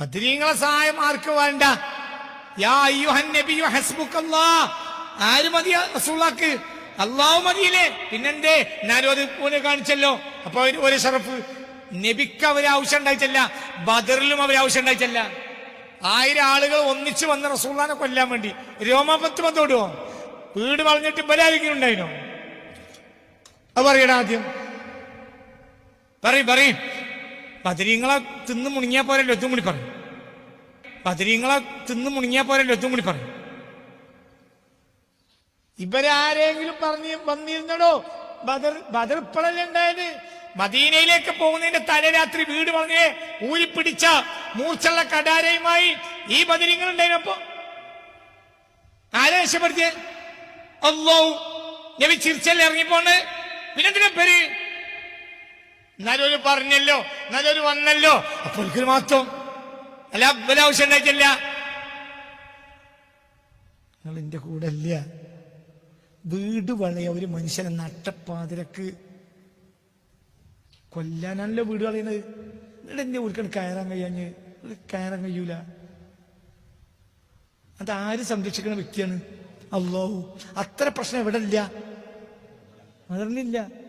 ബദ്രീങ്ങളെ സഹായം ആർക്ക് വേണ്ട? യാ ആര് റസൂലാക്ക് അള്ളാഹു മതിയില്ലേ? പിന്നെന്തേ? ഞാനും അത് പോലെ കാണിച്ചല്ലോ. അപ്പൊ ഒരു- ഷറഫ് നബിക്ക് അവർ ആവശ്യം ഉണ്ടായിച്ചല്ല ബദറിലും അവർ ആവശ്യം ഉണ്ടായിച്ചല്ല ആയിരം ആളുകൾ ഒന്നിച്ചു വന്ന റസൂള്ളാനെ കൊല്ലാൻ വേണ്ടി. രോമപത്ത് പത്തോടുവോ വീട് വളഞ്ഞിട്ട് ബലാരിക്കും ഉണ്ടായിനോ? അത് പറയണ ആദ്യം. പറയും പറയും. ബദരീങ്ങളെ തിന്ന് മുണിങ്ങിയാ പോരല്ലോ എത്തും കൂടി പറയും. ബദരീങ്ങളെ തിന്ന് മുണിങ്ങിയാ പോരല്ലോ എത്തും കൂടി പറയും. ഇവരാരെങ്കിലും പറഞ്ഞ് വന്നിരുന്നടോ? ബദർ ബദർ ഇപ്പോഴല്ലേ ഉണ്ടായത്? മദീനയിലേക്ക് പോകുന്നതിന്റെ തലരാത്രി വീട് വളഞ്ഞേ ഊരിപ്പിടിച്ച മൂർച്ചുള്ള കടാരയുമായി ഈ ബദരീങ്ങൾ ഉണ്ടായിരുന്നപ്പോ ആരെ ഒന്നോ അല്ലോ നബി ചിരിച്ചല്ലേ ഇറങ്ങിപ്പോണ് പിന്നെന്തിനാ പേര്? എന്നാലൊരു പറഞ്ഞല്ലോ എന്നാലൊരു വന്നല്ലോ. അപ്പൊ ഒരിക്കലും മാത്രം അല്ല ഇവരെ ആവശ്യം ഉണ്ടായിട്ടില്ല. നിങ്ങൾ എന്റെ കൂടെ അല്ല. വീട് വളയ ഒരു മനുഷ്യനെ നട്ടപ്പാതിരക്ക് കൊല്ലാനല്ലോ വീട് വളയുന്നത് എന്നിട്ട് എന്റെ ഒരിക്കൽ കയറാൻ കഴിയാഞ്ഞ് കയറാൻ കഴിയൂല. അത് ആര് സംരക്ഷിക്കുന്ന വ്യക്തിയാണ്? അല്ലോ അത്ര പ്രശ്നം എവിടെ ഇല്ല. അതറിഞ്ഞില്ല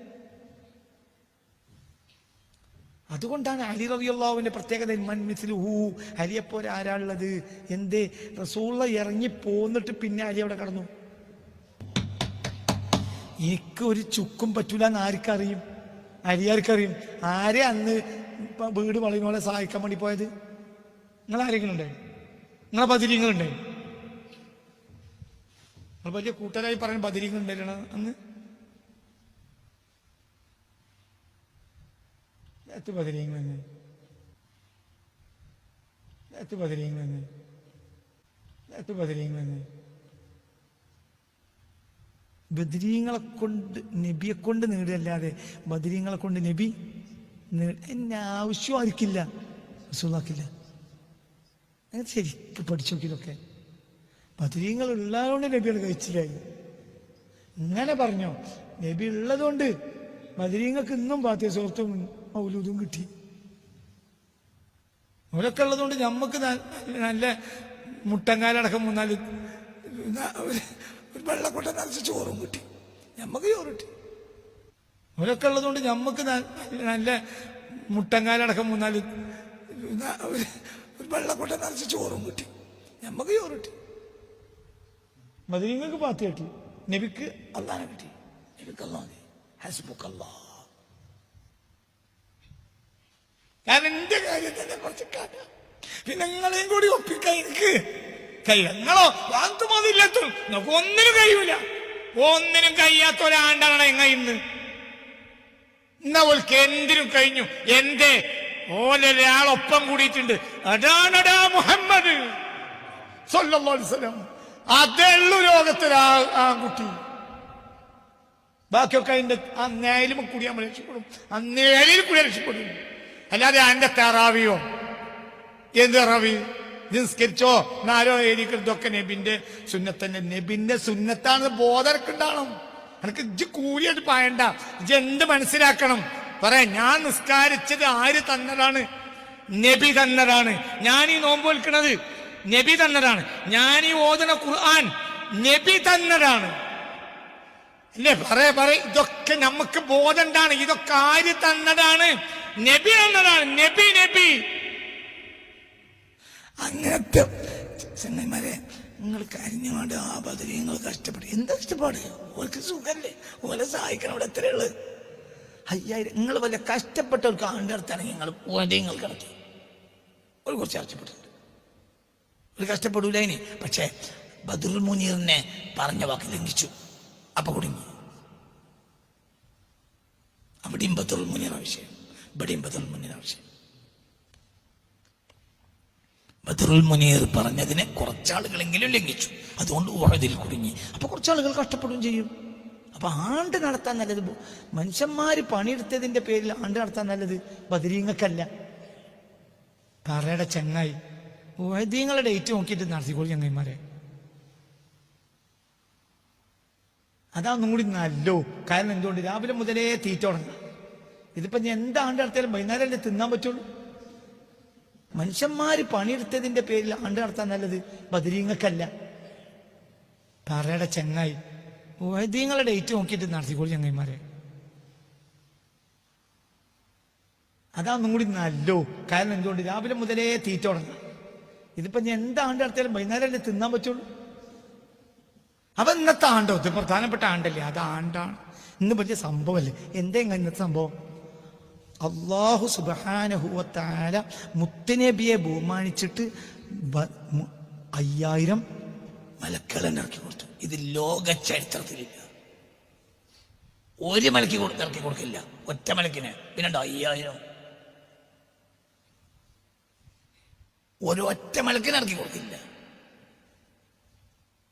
അതുകൊണ്ടാണ് അലി റബിയുള്ളാവിന്റെ പ്രത്യേകത ഹൂ. അലിയെപ്പോലെ ആരാളുള്ളത് എന്തേ? റസൂള്ള ഇറങ്ങി പോന്നിട്ട് പിന്നെ അലി അവിടെ കടന്നു. എനിക്ക് ഒരു ചുക്കും പറ്റൂല എന്ന് ആർക്കറിയും? അലിയാർക്കറിയും ആരെ അന്ന് വീട് വളയുന്നോളെ സഹായിക്കാൻ വേണ്ടി പോയത്? നിങ്ങൾ ആരെങ്കിലും ഉണ്ടായി നിങ്ങളെ ബദിരിങ്ങളുണ്ടായി വലിയ കൂട്ടരായി പറയാൻ ബദിരിങ്ങളുണ്ടായിരുന്നു അന്ന്? എത്ത് ബദിരിങ്ങളെന്ന് എത്ത് ബദിരിങ്ങളെന്ന് എത്ത് ബദരീങ്ങളെ കൊണ്ട് നബിയെ കൊണ്ട് നേടിയല്ലാതെ ബദരീങ്ങളെ കൊണ്ട് നബി എന്നെ ആവശ്യം ആയിരിക്കില്ല സുഖാക്കില്ല അങ്ങനെ ശരിക്കും പഠിച്ചു നോക്കിയതൊക്കെ. ബദരീങ്ങൾ ഉള്ളതുകൊണ്ട് നബികൾ കഴിച്ചില്ലായി. ഇങ്ങനെ പറഞ്ഞോ നബി ഉള്ളതുകൊണ്ട് ബദരീങ്ങൾക്ക് ഇന്നും പാത്തിയ സുഹൃത്തും മൗലൂദും കിട്ടി. അവരൊക്കെ ഉള്ളതുകൊണ്ട് നമുക്ക് നല്ല മുട്ടങ്കാലടക്കം മൂന്നാൽ ഒരു വെള്ളക്കൊട്ട നിറച്ച് ചോറും കിട്ടി. നമുക്ക് ചോറ് കിട്ടി. അവരൊക്കെ ഉള്ളതുകൊണ്ട് ഞമ്മക്ക് നല്ല മുട്ടങ്കാലടക്കം മൂന്നാൽ ഒരു വെള്ളക്കൊട്ട നിറച്ച് ചോറും കിട്ടി. നമുക്ക് ചോറ് കിട്ടി. മദീനങ്ങൾക്ക് പാത്തി കിട്ടി. നബിക്ക് അള്ളാനെ കിട്ടി. നബിക്ക് അള്ളാഹ് ഹസ്ബുക്ക് അള്ളാഹ്. കാരണം എന്റെ കാര്യത്തിനെ കുറിച്ച് കാണാം. പിന്നെ കൂടി ഒപ്പിക്കാൻ എനിക്ക്? കഴിയില്ല നിങ്ങളോ വാന്തുമതില്ലെത്തും നമുക്ക് ഒന്നിനും കഴിയൂല. ഒന്നിനും കഴിയാത്ത ഒരാണ്ടാണ് എങ്ങ ഇന്ന്. എന്നാ ഓൾക്ക് എന്തിനും കഴിഞ്ഞു. എന്റെ ഓലൊരാളൊപ്പം കൂടിയിട്ടുണ്ട്. അടാണടാ മുഹമ്മദ്. സ്വല്ലം അലൈഹി വസല്ലം. അതേ ഉള്ളൂ ലോകത്തിലെ ആ- ആൺകുട്ടി ബാക്കിയൊക്കെ അതിന്റെ ആ നേലും കൂടി നമ്മൾ രക്ഷപ്പെടും ആ നേലിൽ കൂടി രക്ഷപ്പെടും അല്ലാതെ അന്റെ തെറാവിയോ? എന്ത് റവി നിസ്കരിച്ചോ? നാലോ ഏരിക്കും ഇതൊക്കെ നബിന്റെ സുന്നത്തന്നെ. നബിന്റെ സുന്നത്താണ് ബോധർക്കുണ്ടാവണം എനിക്ക് ഇജ്ജ് കൂലിയായിട്ട് പായണ്ട ഇജ്ജ് എന്ത് മനസ്സിലാക്കണം? പറയാ ഞാൻ നിസ്കാരിച്ചത് ആര് തന്നതാണ്? നബി തന്നതാണ്. ഞാൻ ഈ നോമ്പ് വിൽക്കുന്നത് നബി തന്നതാണ്. ഞാൻ ഈ ഓതന ഖുർആൻ നബി തന്നതാണ്. അല്ലേ? പറയ പറ ഇതൊക്കെ നമുക്ക് ബോധണ്ടാണ് ഇതൊക്കെ ആര് തന്നതാണ്? നബി എന്നതാണ്. നബി നബി. അങ്ങനത്തെ ചെങ്ങന്മാരെ നിങ്ങൾ കരിഞ്ഞുകൊണ്ട് ആ പദവി നിങ്ങൾ കഷ്ടപ്പെട്ടു. എന്താ കഷ്ടപ്പാട്? ഓർക്ക് സുഖല്ലേ? ഓലെ സഹായിക്കണം ഇവിടെ എത്രയുള്ളത് അയ്യായിരം നിങ്ങൾ വല്ല കഷ്ടപ്പെട്ടവർക്ക് ആണ്ടിടത്താണെങ്കിൽ നിങ്ങൾ ഓന്റെ നിങ്ങൾ കിടത്തി ഒരു കുറച്ച് കഷ്ടപ്പെട്ടിട്ടുണ്ട് ഒരു കഷ്ടപ്പെടൂല ഇനി. പക്ഷേ ബദറുൽ മുനീറിനെ പറഞ്ഞ വാക്ക് ലംഘിച്ചു. അപ്പൊ കുടുങ്ങി അവിടെയും ബദറുൽ മുനീർ ആവശ്യം ഇവിടെയും മുന്നിൽ ആവശ്യം ബദറുൽ മുനീർ പറഞ്ഞതിനെ കുറച്ചാളുകളെങ്കിലും ലംഘിച്ചു. അതുകൊണ്ട് ഉഹദിൽ കുടുങ്ങി. അപ്പൊ കുറച്ചാളുകൾ കഷ്ടപ്പെടുകയും ചെയ്യും. അപ്പൊ ആണ്ട് നടത്താൻ നല്ലത് മനുഷ്യന്മാർ പണിയെടുത്തതിന്റെ പേരിൽ ആണ്ട് നടത്താൻ നല്ലത് ബദരീങ്ങക്കല്ല പറയുടെ ചങ്ങായി. ഉഹദീങ്ങളെ ഡേറ്റ് നോക്കിയിട്ട് നടത്തിക്കോളൂ ചങ്ങായിമാരെ. അതാ ഒന്നും കൂടി നല്ലോ. കാരണം എന്തുകൊണ്ട്? രാവിലെ മുതലേ തീറ്റ തുടങ്ങാം. ഇതിപ്പോ ഞാൻ എന്താണ്ട് നടത്തിയാലും വൈകുന്നേരം അല്ലേ തിന്നാൻ പറ്റുള്ളൂ? മനുഷ്യന്മാര് പണിയെടുത്തതിന്റെ പേരിൽ ആണ്ട് നടത്താൻ നല്ലത് ബദരീങ്ങക്കല്ല പറയുടെ ചെങ്ങായി വൈദ്യങ്ങളെ ഡേറ്റ് നോക്കിയിട്ട് നടത്തിക്കോളൂ ചങ്ങായിമാരെ. അതാ ഒന്നും കൂടി നല്ലോ. കാരണം എന്തുകൊണ്ട്? രാവിലെ മുതലേ തീറ്റ തുടങ്ങാം. ഇതിപ്പോ ഞാൻ എന്താണ്ട് നടത്തിയാലും വൈകുന്നേരം അല്ലേ തിന്നാൻ പറ്റുള്ളൂ? അപ്പൊ ഇന്നത്തെ ആണ്ടോ? ഇത് പ്രധാനപ്പെട്ട ആണ്ടല്ലേ? അത് ആണ്ടാണ്. ഇന്ന് പറ്റിയ സംഭവമല്ലേ? എന്തെങ്കിലും ഇന്നത്തെ സംഭവം? അള്ളാഹു സുബാനഹുവത്താല മുത്തനബിയെ ബഹുമാനിച്ചിട്ട് അയ്യായിരം മലക്കളെ ഇറക്കി കൊടുത്തു. ഇത് ലോക ചരിത്രത്തിലില്ല ഒരു മലക്ക് കൊടുത്ത് ഇറക്കി കൊടുക്കില്ല. ഒറ്റ മലക്കിന്. പിന്നെണ്ടോ അയ്യായിരം. ഒരു ഒറ്റ മലക്കിന് ഇറക്കി കൊടുക്കില്ല.